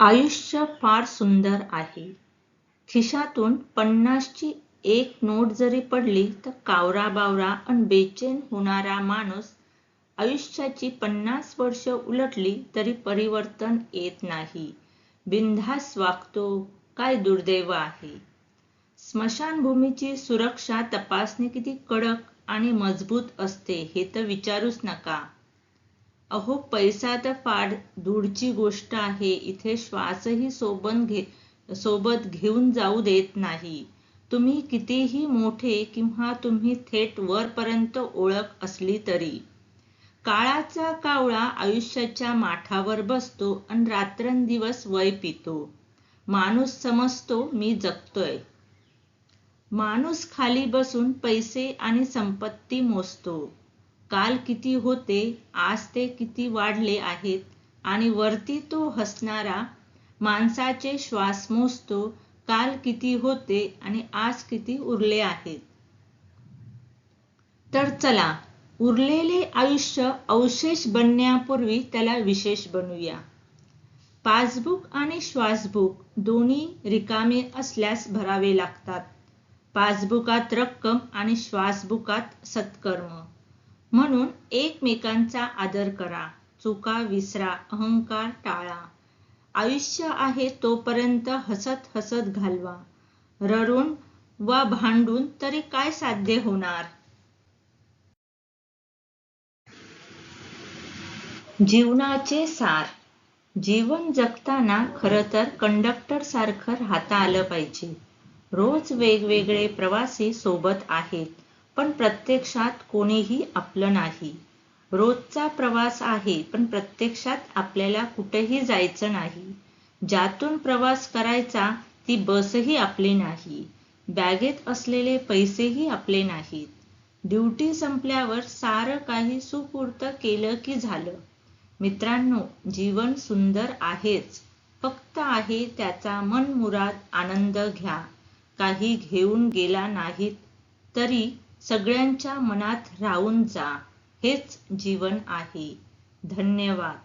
आयुष्य फार सुंदर आहे. खिशातून पन्नासची एक नोट जरी पडली तर कावरा-बावरा आणि बेचैन होणारा माणूस आयुष्याची पन्नास वर्ष उलटली तरी परिवर्तन येत नाही. बिनधास वागतो. काय दुर्दैव आहे. स्मशानभूमीची सुरक्षा तपासणी किती कडक आणि मजबूत असते हे तर विचारूच नका. अहो पैसा तर फार दूरची गोष्ट आहे. इथे श्वासही सोबत घेऊन जाऊ देत नाही. तुम्ही कितीही मोठे किंवा तुम्ही थेट वरपर्यंत ओळख असली तरी. काळाचा कावळा आयुष्याच्या माठावर बसतो आणि रात्रंदिवस वय पितो. माणूस समजतो मी जगतोय. माणूस खाली बसून पैसे आणि संपत्ती मोजतो. काल किती होते, आज ते किती वाढले आहेत आणि वरती तो हसणारा माणसाचे श्वास मोजतो. काल किती होते आणि आज किती उरले आहेत. तर चला उरलेले आयुष्य अवशेष बनण्यापूर्वी त्याला विशेष बनवूया. पासबुक आणि श्वासबुक दोन्ही रिकामे असल्यास भरावे लागतात. पासबुकात रक्कम आणि श्वासबुकात सत्कर्म. म्हणून एकमेकांचा आदर करा. चुका विसरा. अहंकार टाळा. आयुष्य आहे तोपर्यंत हसत हसत घालवा. रडून वा भांडून तरी काय साध्य होणार. जीवनाचे सार जीवन जगताना खरं तर कंडक्टर सारखं राहता आलं पाहिजे. रोज वेगवेगळे प्रवासी सोबत आहेत पण प्रत्यक्षात कोणीही आपलं नाही. रोजचा प्रवास आहे पण प्रत्यक्षात आपल्याला कुठेही जायचं नाही. ज्यातून प्रवास करायचा ती बसही आपली नाही. बॅगेत असलेले पैसेही आपले नाहीत. ड्युटी संपल्यावर सारं काही सुपूर्त केलं की झालं. मित्रांनो जीवन सुंदर आहेच फक्त आहे त्याचा मनमुराद आनंद घ्या. काही घेऊन गेला नाहीत तरी सगळ्यांच्या मनात राहून जा हेच जीवन आहे. धन्यवाद.